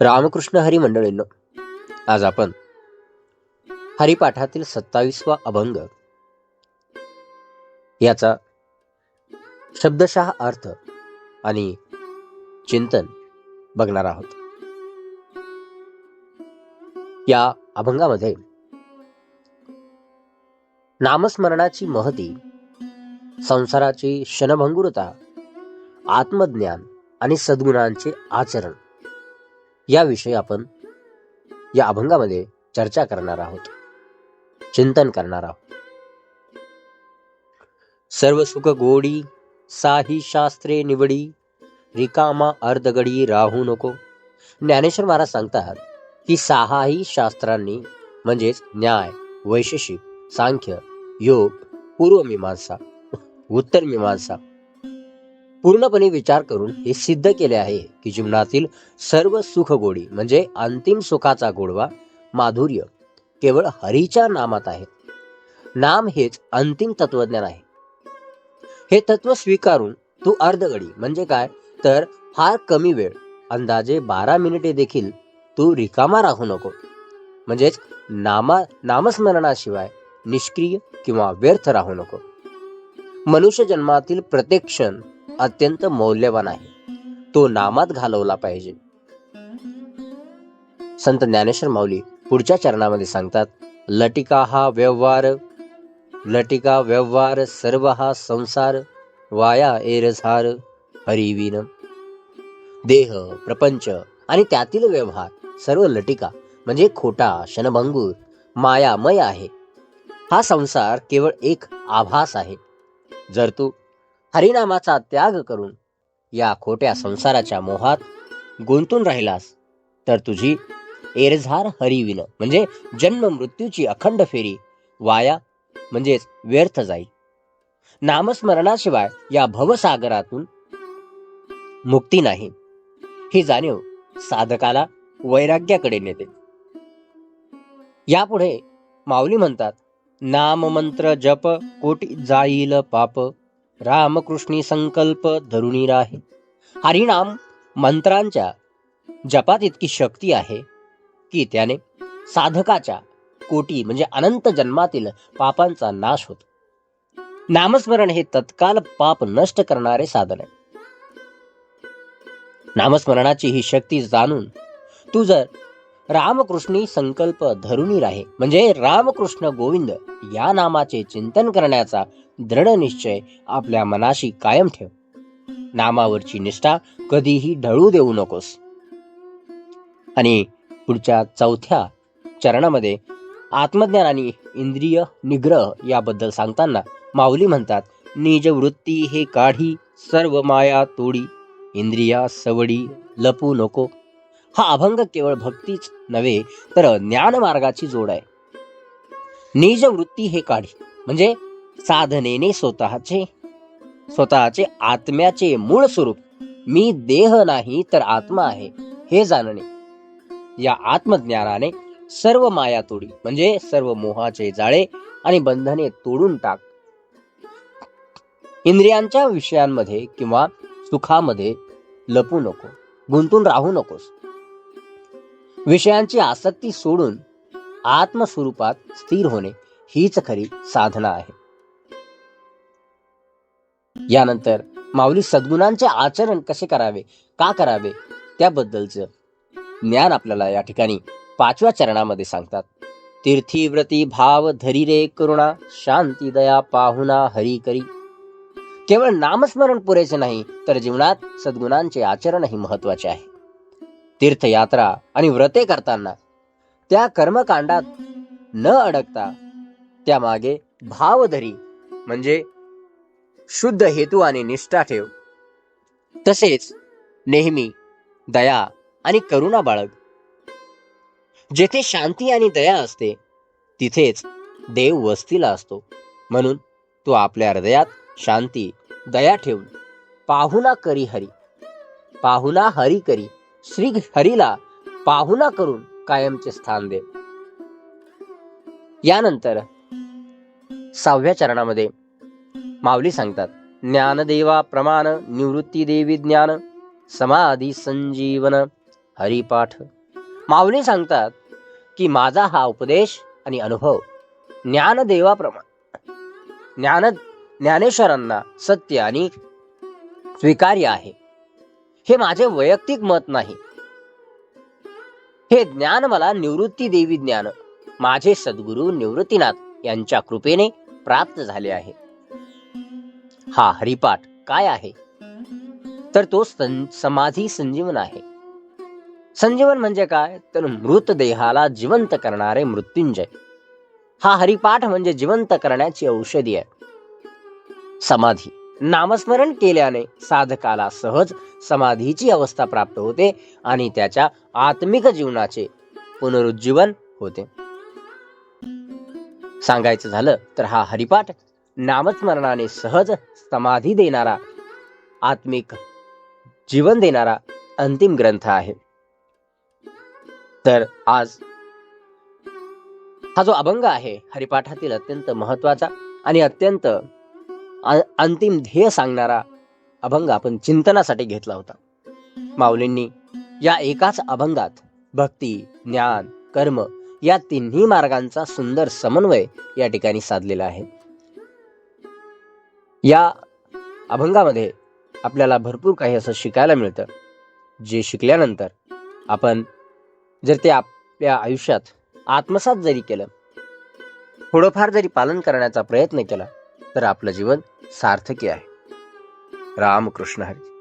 रामकृष्ण हरी मंडळींनो आज आपण हरिपाठातील सत्तावीसवा अभंग याचा शब्दशः अर्थ आणि चिंतन बघणार आहोत. या अभंगामध्ये नामस्मरणाची महती संसाराची क्षणभंगुरता आत्मज्ञान आणि सद्गुणांचे आचरण याविषयी आपण या अभंगामध्ये चर्चा करणार आहोत. चिंतन करणार आहोत. सर्व सुख गोडी साही शास्त्रे निवडी रिकामा अर्धगडी राहू नको. ज्ञानेश्वर महाराज सांगतात की सहाही शास्त्रांनी म्हणजेच न्याय वैशेषिक सांख्य योग पूर्वमीमांसा उत्तर मीमांसा पूर्णपणे विचार करून हे सिद्ध केले आहे की जीवनातील सर्व सुख गोडी म्हणजे अंतिम सुखाचा गोडवा माधुर्य केवळ हरीच्या नामात आहे नाम हेच अंतिम तत्वज्ञान आहे. हे तत्व स्वीकारून तू अर्धगडी म्हणजे काय? तर फार कमी वेळ अंदाजे बारा मिनिटे देखील तू रिकामा राहू नको. म्हणजेच नामा नामस्मरणाशिवाय निष्क्रिय किंवा व्यर्थ राहू नको. मनुष्य जन्मातील प्रत्येक क्षण अत्यंत मौल्यवान आहे. तो नामात घालवला पाहिजे. संत ज्ञानेश्वर माऊली पुढच्या चरणामध्ये सांगतात लटिका हा व्यवहार लटिका व्यवहार सर्व हा संसार वाया एरझार हरिवीन देह प्रपंच आणि त्यातील व्यवहार सर्व लटिका म्हणजे खोटा क्षणभंगूर मायामय आहे. हा संसार केवळ एक आभास आहे. जर तू हरिनामाचा त्याग करून या खोट्या संसाराच्या मोहात गुंतून राहिलास तर तुझी एरझार हरिविन म्हणजे जन्म मृत्यूची अखंड फेरी वाया म्हणजेच व्यर्थ जाईल नामस्मरणाशिवाय या भवसागरातून मुक्ती नाही. ही जाणीव साधकाला वैराग्याकडे नेते. यापुढे माऊली म्हणतात नाम मंत्र जप कोटी जाईल पाप रामकृष्णी संकल्प धरुणी राहे. हरिनाम मंत्रांच्या जपात इतकी शक्ती आहे की त्याने साधकाच्या कोटी म्हणजे अनंत जन्मातील पापांचा नाश होतो. नामस्मरण हे तत्काल पाप नष्ट करणारे साधन आहे. नामस्मरणाची ही शक्ती जाणून तू जर रामकृष्णी संकल्प धरुणी राहे. म्हणजे रामकृष्ण गोविंद या नामाचे चिंतन करण्याचा दृढ निश्चय आपल्या मनाशी कायम ठेव. नामावरची निष्ठा कधीही ढळू देऊ नकोस. आणि पुढच्या चौथ्या चरणामध्ये आत्मज्ञान आणि इंद्रिय निग्रह याबद्दल सांगताना माऊली म्हणतात निज वृत्ती हे काढी सर्व माया तोडी. इंद्रिया सवडी लपू नको. हा अभंग केवळ भक्तीच नव्हे तर ज्ञान मार्गाची जोड आहे. निज वृत्ती हे काढी म्हणजे साधनेने स्वतःचे स्वतःचे आत्म्याचे मूळ स्वरूप मी देह नाही तर आत्मा आहे हे जाणणे. या आत्मज्ञानाने सर्व माया तोडी म्हणजे सर्व मोहाचे जाळे आणि बंधने तोडून टाक. इंद्रियांच्या विषयांमध्ये किंवा सुखामध्ये लपू नको गुंतून राहू नकोस. विषयांची आसक्ती सोडून आत्मस्वरूपात स्थिर होणे हीच खरी साधना आहे. यानंतर माऊली सद्गुणांचे आचरण कसे करावे का करावे त्याबद्दलचं ज्ञान आपल्याला या ठिकाणी पाचव्या चरणामध्ये सांगतात. तीर्थी व्रती भाव धरी रे करुणा शांती दया पाहुणा हरी करी. केवळ नामस्मरण पुरेसे नाही तर जीवनात सद्गुणांचे आचरणही महत्त्वाचे आहे. तीर्थयात्रा आणि व्रते करताना त्या कर्मकांडात न अडकता त्यामागे भावधरी म्हणजे शुद्ध हेतू आणि निष्ठा ठेव. तसेच नेहमी दया आणि करुणा बाळग. जेथे शांती आणि दया असते तिथेच देव वस्तीला असतो. म्हणून तू आपल्या हृदयात शांती दया ठेवून पाहुणा करी हरी पाहुणा हरी करी. श्री हरीला पाहुणा करून कायमचे स्थान दे. यानंतर सहाव्या चरणामध्ये माऊली सांगतात ज्ञानदेवा प्रमाण निवृत्ती देवी ज्ञान समाधी संजीवन हरिपाठ. माऊली सांगतात की माझा हा उपदेश आणि अनुभव ज्ञानदेवाप्रमाण ज्ञान ज्ञानेश्वरांना सत्य आणि स्वीकार्य आहे. हे माझे वैयक्तिक मत नाही. हे ज्ञान मला निवृत्ती देवी ज्ञान माझे सद्गुरू निवृत्तीनाथ यांच्या कृपेने प्राप्त झाले आहे. हा हरिपाठ काय आहे? तर तो सं- समाधी संजीवन आहे. संजीवन म्हणजे काय? तर मृतदेहाला जिवंत करणारे मृत्युंजय. हा हरिपाठ म्हणजे जिवंत करण्याची औषधी आहे. समाधी. नामस्मरण केल्याने साधकाला सहज समाधीची अवस्था प्राप्त होते आणि त्याच्या आत्मिक जीवनाचे पुनरुज्जीवन होते. सांगायचं झालं तर हा हरिपाठ नामस्मरणाने सहज समाधी देणारा आत्मिक जीवन देणारा अंतिम ग्रंथ आहे. तर आज हा जो अभंग आहे हरिपाठातील अत्यंत महत्त्वाचा आणि अत्यंत अंतिम ध्येय सांगणारा अभंग आपण चिंतनासाठी घेतला होता. माऊलींनी या एकाच अभंगात भक्ती ज्ञान कर्म या तिन्ही मार्गांचा सुंदर समन्वय या ठिकाणी साधलेला आहे. या अभंगामध्ये आपल्याला भरपूर काही असं शिकायला मिळतं जे शिकल्यानंतर आपण जर ते आपल्या आयुष्यात आत्मसात जरी केलं थोडंफार जरी पालन करण्याचा प्रयत्न केला तर आपलं जीवन सार्थकी आहे. रामकृष्ण हरी.